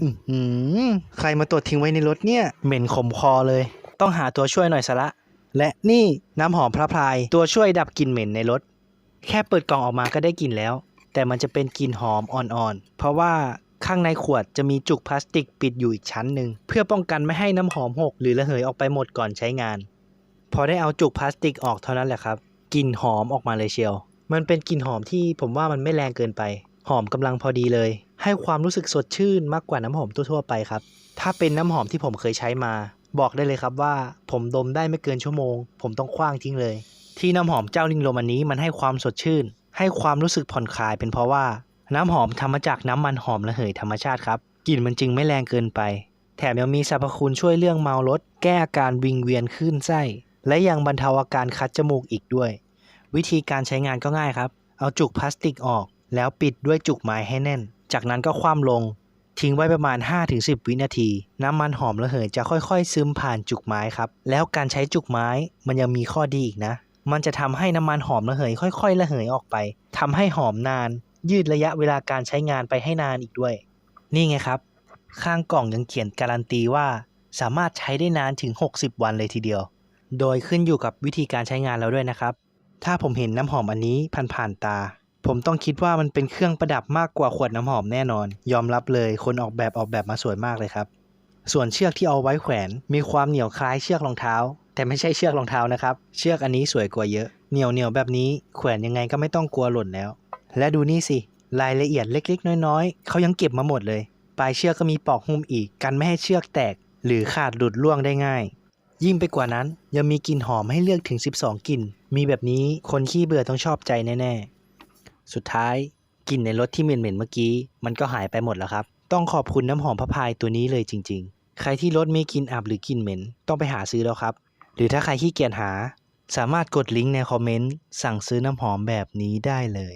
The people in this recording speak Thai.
อือหือใครมาตรวจทิ้งไว้ในรถเนี่ย เหม็นขมคอเลย ต้องหาตัวช่วยหน่อยสละ และนี่น้ำหอมพระพรายตัวช่วยดับกลิ่นเหม็นในรถ แค่เปิดกล่องออกมาก็ได้กลิ่นแล้ว แต่มันจะเป็นกลิ่นหอมอ่อนๆ เพราะว่าข้างในขวดจะมีจุกพลาสติกปิดอยู่อีกชั้นหนึ่งเพื่อป้องกันไม่ให้น้ำหอมหก หรือระเหยออกไปหมดก่อนใช้งาน พอได้เอาจุกพลาสติกออกเท่านั้นแหละครับกลิ่นหอมออกมาเลยเชียว มันเป็นกลิ่นหอมที่ผมว่ามันไม่แรงเกินไป หอมกำลังพอดีเลย ให้ความรู้สึกสดชื่นมากกว่าน้ำหอมทั่วๆไปครับ ถ้าเป็นน้ำหอมที่ผมเคยใช้มา บอกได้เลยครับว่า ผมดมได้ไม่เกินชั่วโมง ผมต้องคว้างทิ้งเลย ที่น้ำหอมเจ้าลิงลมอันนี้มันให้ความสดชื่น ให้ความรู้สึกผ่อนคลายเป็นเพราะว่า น้ำหอมทำมาจากน้ำมันหอมระเหยธรรมชาติครับกลิ่นมันจึงไม่แรงเกินไป แถมยังมีสรรพคุณช่วยเรื่องเมารถแก้อาการวิงเวียนคลื่นไส้ และยังบรรเทาอาการคัดจมูกอีกด้วย วิธีการใช้งานก็ง่ายครับ เอาจุกพลาสติกออก แล้วปิดด้วยจุกไม้ให้แน่น จากนั้นก็คว่ำลง ทิ้งไว้ประมาณ 5-10 วินาที น้ำมันหอมระเหยจะค่อยๆ ซึมผ่านจุกไม้ครับ แล้วการใช้จุกไม้มันยังมีข้อดีอีกนะ มันจะทำให้น้ำมันหอมระเหยค่อยๆระเหยออกไปทำให้หอมนาน ยืดระยะเวลาการใช้งานไปให้นานอีกด้วย นี่ไงครับ ข้างกล่องยังเขียนการันตีว่า สามารถใช้ได้นานถึง 60 วันเลยทีเดียว โดยขึ้นอยู่กับวิธีการใช้งานเราด้วยนะครับ ถ้าผมเห็นน้ำหอมอันนี้ผ่านๆตา ผมต้องคิดว่ามันเป็นเครื่องประดับมากกว่าขวดน้ำหอมแน่นอน ยอมรับเลยคนออกแบบออกแบบมาสวยมากเลยครับ ส่วนเชือกที่เอาไว้แขวน มีความเหนียวคล้ายเชือกรองเท้า แต่ไม่ใช่เชือกรองเท้านะครับ เชือกอันนี้สวยกว่าเยอะ เหนียวเหนียวแบบนี้แขวนยังไงก็ไม่ต้องกลัวหล่นแล้ว และดูนี่สิรายละเอียดเล็กๆ น้อยๆ เขายังเก็บมาหมดเลย ปลายเชือกก็มีปอกหุ้มอีก กันไม่ให้เชือกแตก หรือขาดหลุดล่วงได้ง่าย ยิ่งไปกว่านั้นยังมีกลิ่นหอมให้เลือกถึง 12 กลิ่น มีแบบนี้คนขี้เบื่อต้องชอบใจแน่ๆ สุดท้ายกลิ่นในรถที่เหม็นๆเมื่อกี้ มันก็หายไปหมดแล้วครับ ต้องขอบคุณน้ำหอมพะพายตัวนี้เลยจริง ๆ ใครที่รถมีกลิ่นอับหรือกลิ่นเหม็น ต้องไปหาซื้อแล้วครับ หรือถ้าใครขี้เกียจหา สามารถกดลิงก์ในคอมเมนต์สั่งซื้อน้ำหอมแบบนี้ได้เลย